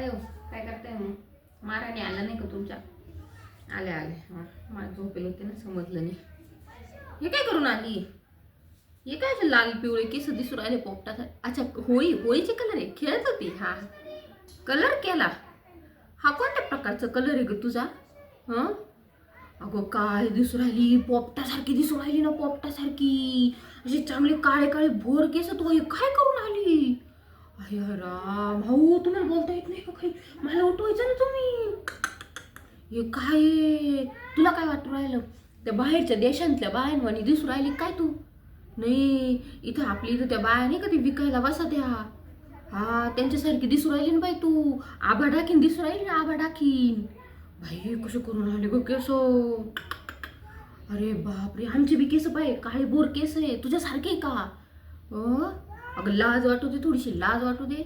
काय काय करताय मग? माराने आला नाही का तुमच्या? आले आले. हां मला झोपेल होते ना समजलं नाही. हे काय करून आली? हे काय ते लाल पिवळे केस दिसून राहिले पोपटाचा अच्छा होळी होळीचे कलर आहे. खेळत होती? हा. कलर केला. हा कोणत्या प्रकारचा कलर आहे ग तुझा? हं? अगं काय दिसून राहिली? पोपटासारखी दिसून राहिली ना पोपटासारखी. अशी चांगली काळे काळे भोर केस तू हे काय करून आली? अरे राम भाऊ तुम्हाला बोलता येत नाही का काही? मला उठवायचं ना तुम्ही. हे काय? तुला काय वाटू राहिलं? त्या बाहेरच्या देशांतल्या बायांवानी दिसून राहिली काय तू? नाही इथं आपली इथं त्या बाया नाही का ती विकायला बसा त्या हा त्यांच्यासारखी दिसून राहिली ना बाई तू. आभा डाकीन दिसून राहिली ना आभा डाकीन. बाई कसं करून राहिले ग केस? अरे बापरे आमचे बी केस बाई काळे बोर केस आहे. तुझ्यासारखे का? अ? अगं लाज वाटू दे थोडीशी लाज वाटू दे.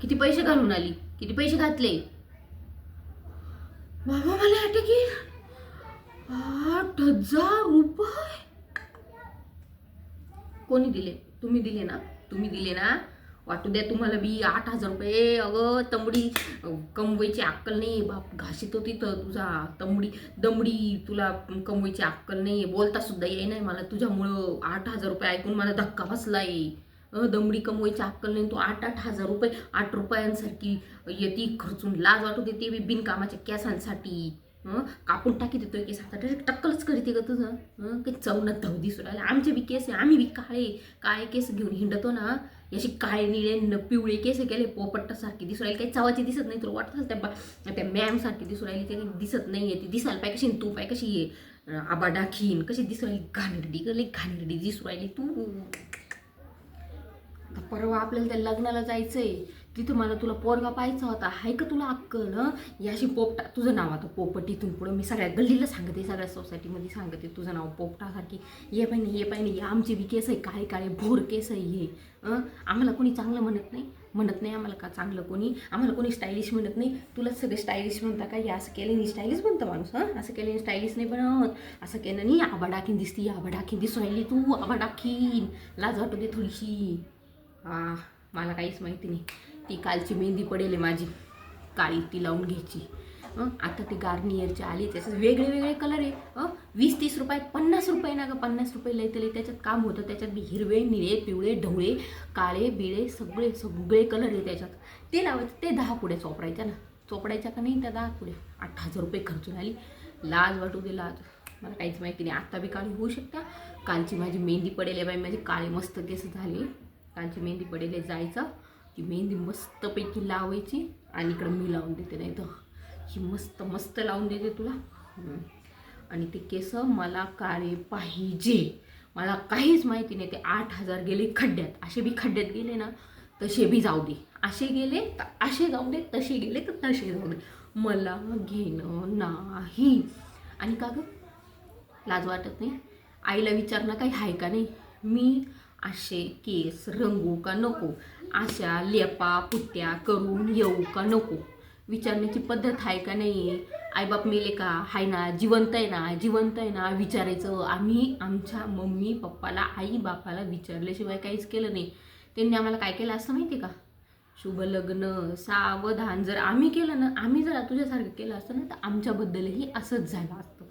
किती पैसे घालून आली? किती पैसे घातले? बाबा मला वाटते की आठ हजार रुपये. कोणी दिले? तुम्ही दिले ना? तुम्ही दिले ना? वाटू द्या तुम्हाला बी आठ हजार रुपये. अगं तंबडी. कमवायची अक्कल नाही. बाप घाशीत होती तर तुझा तंबडी. दमडी तुला कमवायची अक्कल नाही. बोलता सुद्धा येई नाही मला. तुझ्यामुळं आठ हजार रुपये ऐकून मला धक्का बसला आहे दमडी कमवायची अक्कल नाही. तू आठ आठ हजार रुपये आठ रुपयांसारखी येते. खर्चून लाज वाटू देते बी बिनकामाच्या केसांसाठी. कापून टाकी देतोय केस. आता डायरेक्ट टक्कलच करते ग तुझं. काही चवनात धाव दिसू राहिला. आमचे बी केस आहे. आम्ही बी काळे. काळे केस घेऊन हिंडतो ना याशी काळे निळे न पिवळे केस केले पोपट्टासारखी दिसू राहिली. काही चवाची दिसत नाही तुला वाटत त्या बा त्या मॅम सारखी दिसू राहिली. ते दिसत दिसत नाहीये. ती दिसायला पाय कशी तू पाय कशी आहे आबा डाखीन कशी दिसू राहिली. घाणेरडी गली घाणेरडी दिसू राहिली तू. परवा आपल्याला त्या लग्नाला जायचंय. तिथं मला तुला पोरगा पाहायचा होता. हाय का तुला अक्कल याशी पोपटा तुझं नाव आता पोपट इथून पुढं मी सगळ्या गल्लीला सांगते सगळ्या सोसायटीमध्ये सांगते तुझं नाव पोपटासारखी. ये पाहिजे ये पाहिजे आमची बी केस आहे काळे काळे भोर केस आहे हे आम्हाला कोणी चांगलं म्हणत नाही. म्हणत नाही आम्हाला का चांगलं कोणी? आम्हाला कोणी स्टायलिश म्हणत नाही. तुला सगळे स्टायलिश म्हणता का? या असं केल्याने स्टायलिश बनतं माणूस हां? असं केल्याने स्टायलिश नाही बनत. असं केलं नाही आबाडाखीन दिसती आबाडाखीन दिसून दिसू राहिली तू आबाडाखीन लाज वाटू दे थोडीशी. हां मला काहीच माहिती नाही. ती कालची मेहंदी पडेल आहे माझी. काळी ती लावून घ्यायची. आता ते गार्नियरचे आली त्याच्यात वेगळे वेगळे कलर आहे. वीस तीस रुपये पन्नास रुपये ना गं पन्नास रुपये लय तरी त्याच्यात काम होतं. त्याच्यात मी हिरवे निळे पिवळे ढवळे काळे बिळे सगळे सगळे कलर आहे त्याच्यात. ते लावायचं ते दहा पुढे चोपडायच्या ना. चोपडायच्या का नाही त्या दहा पुढे आठ हजार रुपये खर्चून आली लाज वाटू दे लाज. मला काहीच माहिती नाही. आत्ता बी काळी होऊ शकता. कालची माझी मेहंदी पडेल आहे बाई माझी काळे मस्त केस झाले. कालची मेहंदी पडेल आहे जायचं. की मेहंदी मस्तपैकी लावायची आणि इकडं मी लावून देते नाही तर ही मस्त मस्त लावून देते तुला. आणि ते केस मला काळे पाहिजे. मला काहीच माहिती नाही ते आठ हजार गेले खड्ड्यात. असे बी खड्ड्यात गेले ना तसे बी जाऊ दे. असे गेले तर असे जाऊ दे तसे गेले तर तसे जाऊ दे. मला घेणं नाही. आणि का गं? लाज वाटत नाही? आईला विचारणं काही आहे का नाही? मी असे केस रंगू का नको? अशा लेपा पुट्ट्या करून येऊ का नको? विचारण्याची पद्धत आहे का नाही आईबाप मेले का? हाय ना जिवंत आहे ना जिवंत आहे ना विचारायचं. आम्ही आमच्या मम्मी पप्पाला आई बापाला विचारल्याशिवाय काहीच केलं नाही. त्यांनी आम्हाला काय केलं असं माहिती आहे का? शुभ लग्न सावधान. जर आम्ही केलं ना आम्ही जर तुझ्यासारखं केलं असतं ना तर आमच्याबद्दलही असंच झालं असतं.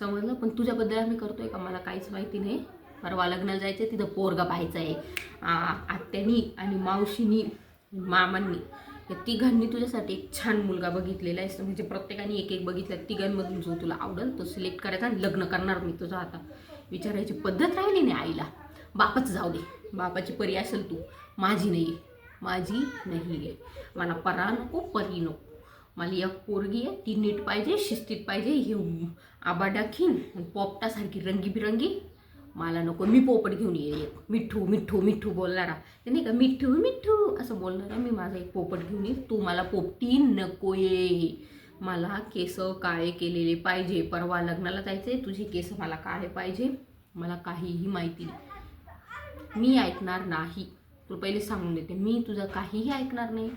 समजलं? पण तुझ्याबद्दल आम्ही करतोय का? मला काहीच माहिती नाही. परवा लग्नाला जायचं आहे तिथं पोरगा पाहायचा आहे आत्यानी आणि मावशीनी मामांनी. या तिघांनी तुझ्यासाठी एक छान मुलगा बघितलेला आहे. म्हणजे प्रत्येकाने एक एक बघितला तिघांमधून जो तुला आवडेल तो सिलेक्ट करायचा आणि लग्न करणार मी तुझं आता. विचारायची पद्धत राहिली नाही आईला. बापच जाऊ दे. बापाची परी असेल तू. माझी नाही आहे माझी नाही आहे मला परा नको परी नको. मला एक पोरगी आहे ती नीट पाहिजे शिस्तीत पाहिजे हे आबाडाखीन पोपटासारखी रंगीबिरंगी मला नको मी पोपट घेऊन ये एक मिठ्ठू मिठ्ठू मिठ्ठू बोलणारा. ते नाही का मिठ्ठू मिठ्ठू असं बोलणारा. मी माझा एक पोपट घेऊन येईल. तू मला पोपटी नको ये. मला केस काळे केलेले पाहिजे. परवा लग्नाला जायचे तुझे केस मला काळे पाहिजे. मला काहीही माहिती नाही. मी ऐकणार नाही. तू पहिले सांगून देते. मी तुझं काहीही ऐकणार नाही.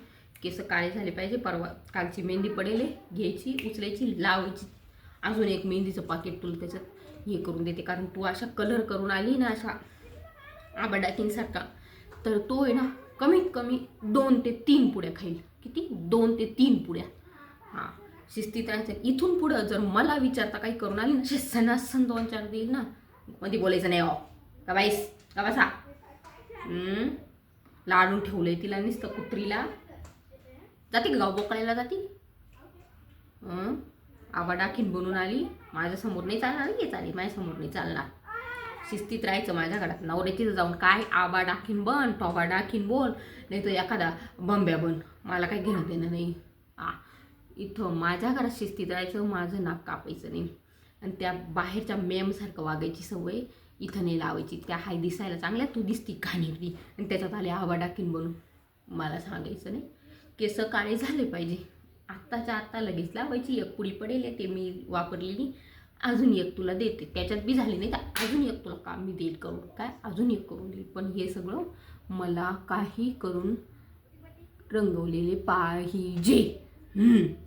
केस काळे झाले पाहिजे. परवा कालची मेहंदी पडेल. आहे, घ्यायची उचलायची लावायची. अजून एक मेहंदीचं पाकिट तुला त्याच्यात हे करून देते. कारण तू अशा कलर करून आली ना अशा आबाडाकींसारखा तर तो आहे ना कमीत कमी दोन ते तीन पुड्या खाईल. किती? दोन ते तीन पुड्या. हां शिस्तीत राहायचं. इथून पुढं जर मला विचारता काही करून आली ना सणासन दोन चार देईल ना मध्ये बोलायचं नाही अहो का बाईस का बसा? लाडून ठेवलंय तिला नुसतं कुत्रीला. जाते का गाव बोकळायला जाते? हं? आबा बनून आली. माझ्यासमोर नाही चालणार नाही आली माझ्यासमोर नाही चालणार. शिस्तीत राहायचं माझ्या घरात. नवरे जाऊन काय आबा डाकीन बन टॉबा डाकीन बोल नाही तर एखादा बंब्या बन. मला काही घेणं देणं नाही. आ इथं माझ्या घरात शिस्तीत राहायचं माझं नाक कापायचं नाही. आणि त्या बाहेरच्या मेमसारखं वागायची सवय इथं नाही लावायची. त्या हाय दिसायला चांगल्या तू दिसती घाणेरडी आणि त्याच्यात आले आबा डाकीन बनून. मला सांगायचं नाही. केस काळे झाले पाहिजे. आत्ताच्या आत्ता लगेच लावायची. एक पुडी पडेल ते मी वापरलेली. अजून एक तुला देते. त्याच्यात बी झाली नाही तर अजून एक तुला काम मी देईल करून. काय? अजून एक करून देईल. पण हे सगळं मला काही करून रंगवलेले पाहिजे हम्म.